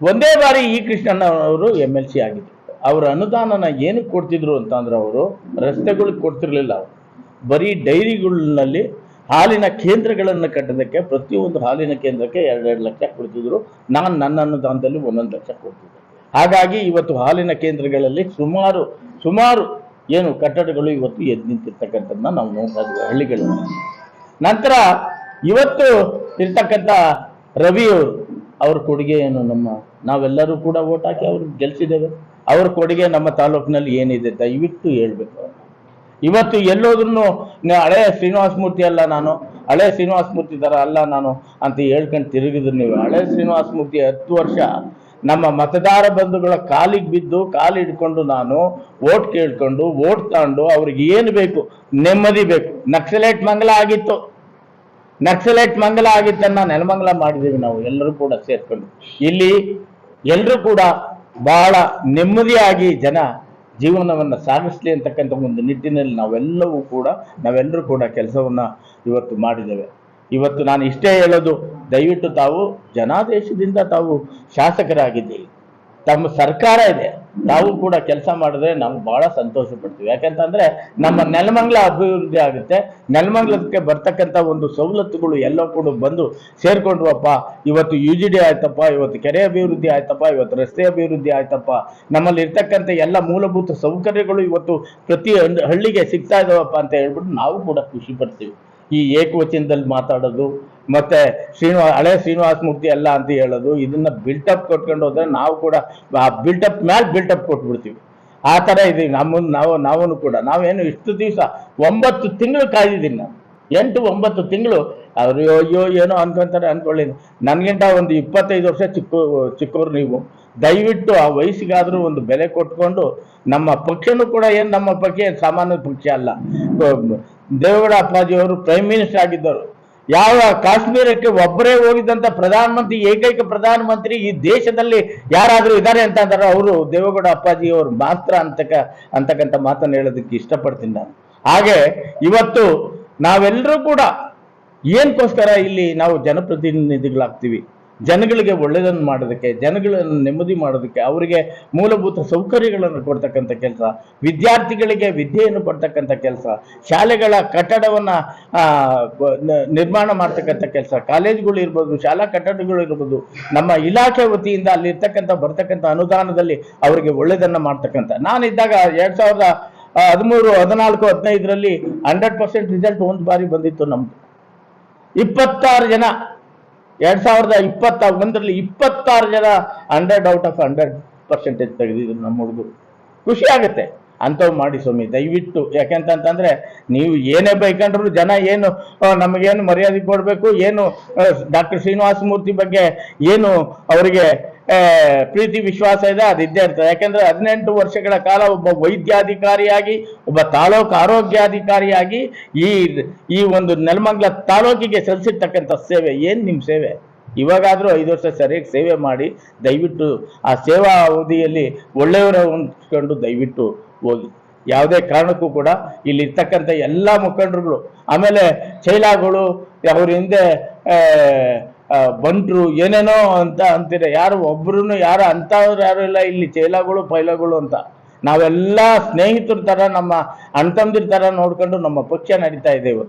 ಒಂದೇ ಬಾರಿ ಈ ಕೃಷ್ಣಣ್ಣವರು ಎಂ ಎಲ್ ಸಿ ಆಗಿದ್ರು. ಅವ್ರ ಅನುದಾನನ ಏನಕ್ಕೆ ಕೊಡ್ತಿದ್ರು ಅಂತಂದ್ರೆ ಅವರು ರಸ್ತೆಗಳಿಗೆ ಕೊಡ್ತಿರ್ಲಿಲ್ಲ ಅವರು. ಬರೀ ಡೈರಿಗಳಲ್ಲಿ ಹಾಲಿನ ಕೇಂದ್ರಗಳನ್ನು ಕಟ್ಟೋದಕ್ಕೆ ಪ್ರತಿಯೊಂದು ಹಾಲಿನ ಕೇಂದ್ರಕ್ಕೆ ಎರಡೆರಡು ಲಕ್ಷ ಕೊಡ್ತಿದ್ರು. ನಾನು ನನ್ನ ಅನುದಾನದಲ್ಲಿ ಒಂದೊಂದು ಲಕ್ಷ ಕೊಡ್ತಿದ್ದೆ. ಹಾಗಾಗಿ ಇವತ್ತು ಹಾಲಿನ ಕೇಂದ್ರಗಳಲ್ಲಿ ಸುಮಾರು ಸುಮಾರು ಏನು ಕಟ್ಟಡಗಳು ಇವತ್ತು ಎದ್ದು ನಿಂತಿರ್ತಕ್ಕಂಥದ್ದನ್ನ ನಾವು ನೋಡ್ತಾ ಹಳ್ಳಿಗಳಲ್ಲಿ. ನಂತರ ಇವತ್ತು ಇರ್ತಕ್ಕಂಥ ರವಿಯವರು ಅವ್ರ ಕೊಡುಗೆ ಏನು ನಮ್ಮ, ನಾವೆಲ್ಲರೂ ಕೂಡ ಓಟ್ ಹಾಕಿ ಅವ್ರು ಗೆಲ್ಸಿದ್ದೇವೆ. ಅವ್ರ ಕೊಡುಗೆ ನಮ್ಮ ತಾಲೂಕಿನಲ್ಲಿ ಏನಿದೆ ದಯವಿಟ್ಟು ಹೇಳ್ಬೇಕು. ಇವತ್ತು ಎಲ್ಲೋದ್ರೂ ಹಳೆ ಶ್ರೀನಿವಾಸ ಮೂರ್ತಿ ಅಲ್ಲ ನಾನು, ಹಳೆ ಶ್ರೀನಿವಾಸ ಮೂರ್ತಿ ಥರ ಅಲ್ಲ ನಾನು ಅಂತ ಹೇಳ್ಕೊಂಡು ತಿರುಗಿದ್ರು ನೀವು. ಹಳೆ ಶ್ರೀನಿವಾಸ ಮೂರ್ತಿ ಹತ್ತು ವರ್ಷ ನಮ್ಮ ಮತದಾರ ಬಂಧುಗಳ ಕಾಲಿಗೆ ಬಿದ್ದು ಕಾಲು ಹಿಡ್ಕೊಂಡು ನಾನು ಓಟ್ ಕೇಳ್ಕೊಂಡು ಓಟ್ ತಗೊಂಡು ಅವ್ರಿಗೆ ಏನು ಬೇಕು, ನೆಮ್ಮದಿ ಬೇಕು. ನಕ್ಸಲೇಟ್ ಮಂಗಲ ಆಗಿತ್ತು. ನಕ್ಸಲೈಟ್ ಮಂಗಲ ಆಗಿದ್ದನ್ನ ನೆಲಮಂಗಲ ಮಾಡಿದ್ದೀವಿ ನಾವು, ಎಲ್ಲರೂ ಕೂಡ ಸೇರ್ಕೊಂಡು. ಇಲ್ಲಿ ಎಲ್ಲರೂ ಕೂಡ ಬಹಳ ನೆಮ್ಮದಿಯಾಗಿ ಜನ ಜೀವನವನ್ನು ಸಾಗಿಸ್ಲಿ ಅಂತಕ್ಕಂಥ ಒಂದು ನಿಟ್ಟಿನಲ್ಲಿ ನಾವೆಲ್ಲವೂ ಕೂಡ, ನಾವೆಲ್ಲರೂ ಕೂಡ ಕೆಲಸವನ್ನ ಇವತ್ತು ಮಾಡಿದ್ದೇವೆ. ಇವತ್ತು ನಾನು ಇಷ್ಟೇ ಹೇಳೋದು, ದಯವಿಟ್ಟು ತಾವು ಜನಾದೇಶದಿಂದ ತಾವು ಶಾಸಕರಾಗಿದ್ದೀರಿ. ತಮ್ಮ ಸರ್ಕಾರ ಇದೆ. ನಾವು ಕೂಡ ಕೆಲಸ ಮಾಡಿದ್ರೆ ನಾವು ಬಹಳ ಸಂತೋಷ ಪಡ್ತೀವಿ ಯಾಕಂತಂದ್ರೆ ನಮ್ಮ ನೆಲಮಂಗಲ ಅಭಿವೃದ್ಧಿ ಆಗುತ್ತೆ. ನೆಲಮಂಗಲಕ್ಕೆ ಬರ್ತಕ್ಕಂಥ ಒಂದು ಸವಲತ್ತುಗಳು ಎಲ್ಲ ಕೂಡ ಬಂದು ಸೇರ್ಕೊಂಡ್ವಪ್ಪ, ಇವತ್ತು ಯು ಜಿ ಡಿ ಆಯ್ತಪ್ಪ, ಇವತ್ತು ಕೆರೆ ಅಭಿವೃದ್ಧಿ ಆಯ್ತಪ್ಪ, ಇವತ್ತು ರಸ್ತೆ ಅಭಿವೃದ್ಧಿ ಆಯ್ತಪ್ಪ. ನಮ್ಮಲ್ಲಿ ಇರ್ತಕ್ಕಂಥ ಎಲ್ಲ ಮೂಲಭೂತ ಸೌಕರ್ಯಗಳು ಇವತ್ತು ಪ್ರತಿ ಹಳ್ಳಿ- ಹಳ್ಳಿಗೆ ಸಿಗ್ತಾ ಇದಾವಪ್ಪ ಅಂತ ಹೇಳ್ಬಿಟ್ಟು ನಾವು ಕೂಡ ಖುಷಿ ಪಡ್ತೀವಿ. ಈ ಏಕವಚನದಲ್ಲಿ ಮಾತಾಡೋದು ಮತ್ತೆ ಶ್ರೀನಿವಾಸ, ಹಳೆ ಶ್ರೀನಿವಾಸ ಮೂರ್ತಿ ಅಲ್ಲ ಅಂತ ಹೇಳೋದು, ಇದನ್ನ ಬಿಲ್ಟಪ್ ಕೊಟ್ಕೊಂಡು ಹೋದ್ರೆ ನಾವು ಕೂಡ ಆ ಬಿಲ್ಟಪ್ ಮ್ಯಾಲೆ ಬಿಲ್ಟಪ್ ಕೊಟ್ಬಿಡ್ತೀವಿ. ಆ ಥರ ಇದೀವಿ ನಮ್ಮನ್ನು ನಾವು ನಾವೂ ಕೂಡ. ನಾವೇನು ಇಷ್ಟು ದಿವಸ, ಒಂಬತ್ತು ತಿಂಗಳು ಕಾಯ್ದಿದ್ದೀನಿ ನಾನು. ಎಂಟು, ಒಂಬತ್ತು ತಿಂಗಳು. ಅವ್ರು, ಅಯ್ಯೋ ಏನೋ ಅನ್ಕೊಂತಾರೆ ಅನ್ಕೊಳ್ಳಿ. ನನಗಿಂತ ಒಂದು ಇಪ್ಪತ್ತೈದು ವರ್ಷ ಚಿಕ್ಕ, ಚಿಕ್ಕವ್ರು ನೀವು. ದಯವಿಟ್ಟು ಆ ವಯಸ್ಸಿಗಾದರೂ ಒಂದು ಬೆಲೆ ಕೊಟ್ಕೊಂಡು, ನಮ್ಮ ಪಕ್ಷನೂ ಕೂಡ ಏನು ನಮ್ಮ ಪಕ್ಷ ಸಾಮಾನ್ಯ ಪಕ್ಷ ಅಲ್ಲ. ದೇವೇಗೌಡ ಅಪ್ಪಾಜಿಯವರು ಪ್ರೈಮ್ ಮಿನಿಸ್ಟರ್ ಆಗಿದ್ದರು ಯಾವ ಕಾಶ್ಮೀರಕ್ಕೆ ಒಬ್ಬರೇ ಹೋಗಿದ್ದಂತ ಪ್ರಧಾನಮಂತ್ರಿ, ಏಕೈಕ ಪ್ರಧಾನಮಂತ್ರಿ ಈ ದೇಶದಲ್ಲಿ ಯಾರಾದರೂ ಇದ್ದಾರೆ ಅಂತ ಅಂದ್ರೆ ಅವರು ದೇವೇಗೌಡ ಅಪ್ಪಾಜಿ ಅವರು ಮಾತ್ರ ಅಂತಕ, ಅಂತಕ್ಕಂಥ ಮಾತನ್ನು ಹೇಳೋದಕ್ಕೆ ಇಷ್ಟಪಡ್ತೀನಿ ನಾನು. ಹಾಗೆ ಇವತ್ತು ನಾವೆಲ್ಲರೂ ಕೂಡ ಏನಕ್ಕೋಸ್ಕರ ಇಲ್ಲಿ ನಾವು ಜನಪ್ರತಿನಿಧಿಗಳಾಗ್ತೀವಿ? ಜನಗಳಿಗೆ ಒಳ್ಳೆಯದನ್ನು ಮಾಡೋದಕ್ಕೆ, ಜನಗಳನ್ನು ನೆಮ್ಮದಿ ಮಾಡೋದಕ್ಕೆ, ಅವರಿಗೆ ಮೂಲಭೂತ ಸೌಕರ್ಯಗಳನ್ನು ಕೊಡ್ತಕ್ಕಂಥ ಕೆಲಸ, ವಿದ್ಯಾರ್ಥಿಗಳಿಗೆ ವಿದ್ಯೆಯನ್ನು ಕೊಡ್ತಕ್ಕಂಥ ಕೆಲಸ, ಶಾಲೆಗಳ ಕಟ್ಟಡವನ್ನು ನಿರ್ಮಾಣ ಮಾಡ್ತಕ್ಕಂಥ ಕೆಲಸ, ಕಾಲೇಜುಗಳು ಇರ್ಬೋದು, ಶಾಲಾ ಕಟ್ಟಡಗಳು ಇರ್ಬೋದು, ನಮ್ಮ ಇಲಾಖೆ ವತಿಯಿಂದ ಅಲ್ಲಿ ಇರ್ತಕ್ಕಂಥ ಬರ್ತಕ್ಕಂಥ ಅನುದಾನದಲ್ಲಿ ಅವರಿಗೆ ಒಳ್ಳೆಯದನ್ನು ಮಾಡ್ತಕ್ಕಂಥ. ನಾನಿದ್ದಾಗ ಎರಡು ಸಾವಿರದ ಹದಿಮೂರು, ಹದಿನಾಲ್ಕು, ಹದಿನೈದರಲ್ಲಿ ಹಂಡ್ರೆಡ್ ಪರ್ಸೆಂಟ್ ರಿಸಲ್ಟ್ ಒಂದು ಬಾರಿ ಬಂದಿತ್ತು ನಮ್ಮದು ಇಪ್ಪತ್ತಾರು ಜನ ಎರಡ್ ಸಾವಿರದ ಇಪ್ಪತ್ತ ಒಂದರಲ್ಲಿ ಇಪ್ಪತ್ತಾರು ಜನ hundred out of hundred percentage ತೆಗೆದಿದ್ರು ನಮ್ಮ ಹುಡುಗರು. ಖುಷಿ ಆಗುತ್ತೆ. ಅಂಥವು ಮಾಡಿ ಸ್ವಾಮಿ, ದಯವಿಟ್ಟು. ಯಾಕೆಂತಂತಂದ್ರೆ, ನೀವು ಏನೇ ಬೈಕೊಂಡ್ರು ಜನ ಏನು ನಮಗೇನು ಮರ್ಯಾದೆ ಕೊಡಬೇಕು, ಏನು ಡಾಕ್ಟರ್ ಶ್ರೀನಿವಾಸ ಮೂರ್ತಿ ಬಗ್ಗೆ ಏನು ಅವರಿಗೆ ಪ್ರೀತಿ, ವಿಶ್ವಾಸ ಇದೆ ಅದಿದ್ದೇ ಇರ್ತದೆ. ಯಾಕಂದ್ರೆ ಹದಿನೆಂಟು ವರ್ಷಗಳ ಕಾಲ ಒಬ್ಬ ವೈದ್ಯಾಧಿಕಾರಿಯಾಗಿ, ಒಬ್ಬ ತಾಲೂಕು ಆರೋಗ್ಯಾಧಿಕಾರಿಯಾಗಿ ಈ ಈ ಒಂದು ನೆಲಮಂಗ್ಲ ತಾಲೂಕಿಗೆ ಸಲ್ಲಿಸಿರ್ತಕ್ಕಂಥ ಸೇವೆ. ಏನು ನಿಮ್ಮ ಸೇವೆ? ಇವಾಗಾದರೂ ಐದು ವರ್ಷ ಸರಿಯಾಗಿ ಸೇವೆ ಮಾಡಿ, ದಯವಿಟ್ಟು ಆ ಸೇವಾ ಅವಧಿಯಲ್ಲಿ ಒಳ್ಳೆಯವರ ಹೊಂದ್ಕೊಂಡು ದಯವಿಟ್ಟು ಹೋಗಿ. ಯಾವುದೇ ಕಾರಣಕ್ಕೂ ಕೂಡ ಇಲ್ಲಿ ಇರ್ತಕ್ಕಂಥ ಎಲ್ಲ ಮುಖಂಡರುಗಳು, ಆಮೇಲೆ ಚೈಲಾಗಳು, ಅವ್ರ ಹಿಂದೆ ಬಂಟ್ರು ಏನೇನೋ ಅಂತ ಅಂತೀರ ಯಾರು ಒಬ್ರು ಯಾರು ಅಂತವ್ರು ಯಾರು ಇಲ್ಲ. ಇಲ್ಲಿ ಚೈಲಾಗಳು, ಪೈಲಗಳು ಅಂತ. ನಾವೆಲ್ಲ ಸ್ನೇಹಿತರ ಥರ ನಮ್ಮ ಅಣ್ತಂದಿರ ಥರ ನೋಡ್ಕೊಂಡು ನಮ್ಮ ಪಕ್ಷ ನಡೀತಾ ಇದೆ ಇವತ್ತು.